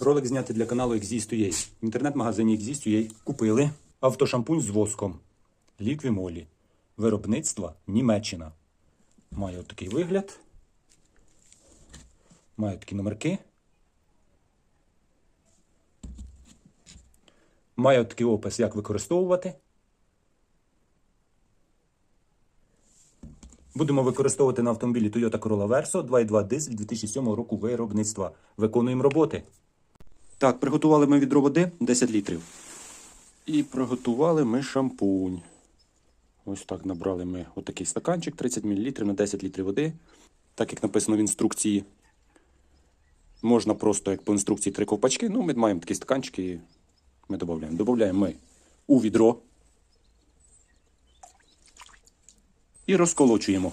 Ролик знятий для каналу Exist.ua. В інтернет-магазині Exist.ua купили автошампунь з воском Ліквімолі. Виробництва Німеччина. Має от такий вигляд. Має такі номерки. Має от такий опис, як використовувати. Будемо використовувати на автомобілі Toyota Corolla Verso 2.2 дизель 2007 року виробництва. Виконуємо роботи. Так, приготували ми відро води 10 літрів. І приготували ми шампунь. Ось так набрали ми отакий стаканчик 30 мл на 10 літрів води. Так як написано в інструкції. Можна просто, як по інструкції, три ковпачки. Ну, ми маємо такі стаканчики, і ми додаємо. Додаємо ми у відро. І розколочуємо.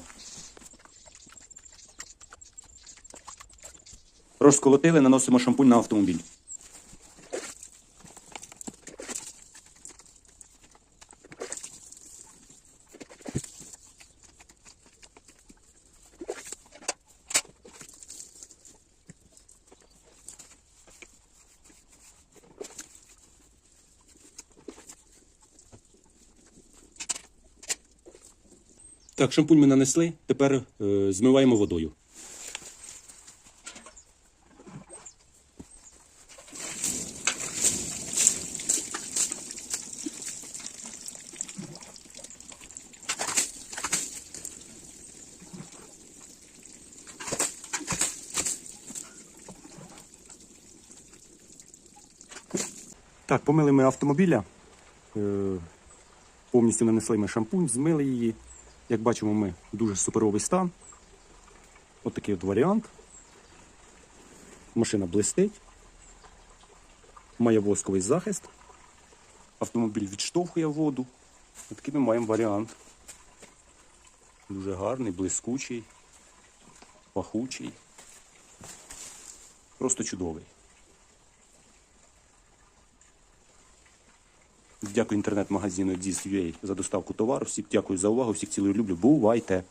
Розколотили, наносимо шампунь на автомобіль. Так, шампунь ми нанесли, тепер е, змиваємо водою. Так, помили ми автомобіля. Е, повністю нанесли ми шампунь, змили її. Як бачимо, ми дуже суперовий стан. От такий от варіант. Машина блистить. Має восковий захист. Автомобіль відштовхує воду. От такий ми маємо варіант. Дуже гарний, блискучий, пахучий. Просто чудовий. Дякую інтернет-магазину Exist.ua за доставку товару. Всіх дякую за увагу, всіх цілую люблю. Бувайте!